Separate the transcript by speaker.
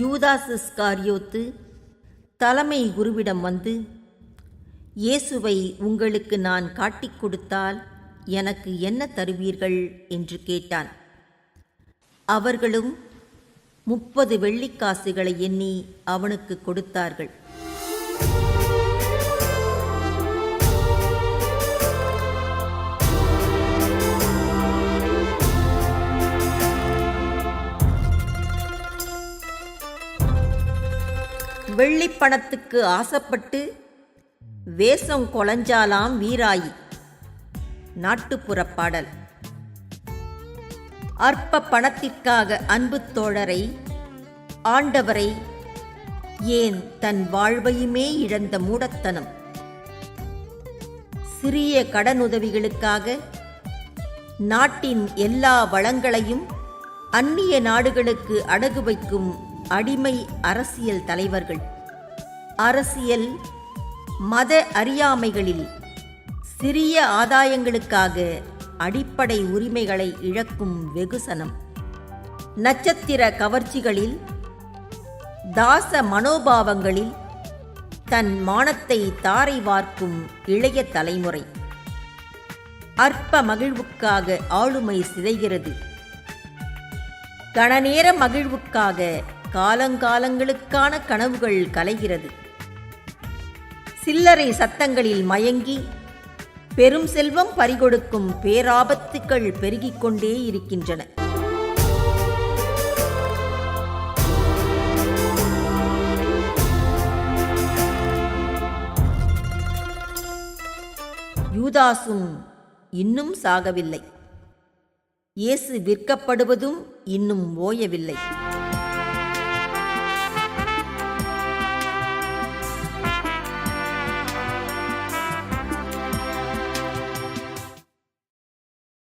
Speaker 1: யூதாசஸ்காரியோத்து தலைமை குருவிடம் வந்து இயேசுவை உங்களுக்கு நான் காட்டிக் கொடுத்தால் எனக்கு என்ன தருவீர்கள்? என்று கேட்டான். அவர்களும் முப்பது வெள்ளிக்காசுகளை எண்ணி அவனுக்கு கொடுத்தார்கள். வெள்ளிப்பணத்துக்கு ஆசைப்பட்டு வேஷம் கொலைஞ்சாலாம் வீராயி. நாட்டுப்புற பாடல். அற்ப பணத்திற்காக அன்பு தோழரை ஆண்டவரை ஏன் தன் வாழ்வையுமே இழந்த மூடத்தனம்? சிறிய கடனுதவிகளுக்காக நாட்டின் எல்லா வளங்களையும் அந்நிய நாடுகளுக்கு அடகு வைக்கும் அடிமை அரசியல் தலைவர்கள். அரசியல் மத அறியாமைகளில் சிறிய ஆதாயங்களுக்காக அடிப்படை உரிமைகளை இழக்கும் வெகுசனம். நட்சத்திர கவர்ச்சிகளில் தாச மனோபாவங்களில் தன் மானத்தை தாரை வார்க்கும் இளைய தலைமுறை. அற்ப மகிழ்வுக்காக ஆளுமை சிதைகிறது. கணநேர மகிழ்வுக்காக காலங்காலங்களுக்கான கனவுகள் கலைகிறது. சில்லறை சத்தங்களில் மயங்கி பெரும் செல்வம் பறிகொடுக்கும் பேராபத்துக்கள் பெருகிக் கொண்டே இருக்கின்றன. யூதாசும் இன்னும் சாகவில்லை. இயேசு விற்கப்படுவதும் இன்னும் ஓயவில்லை.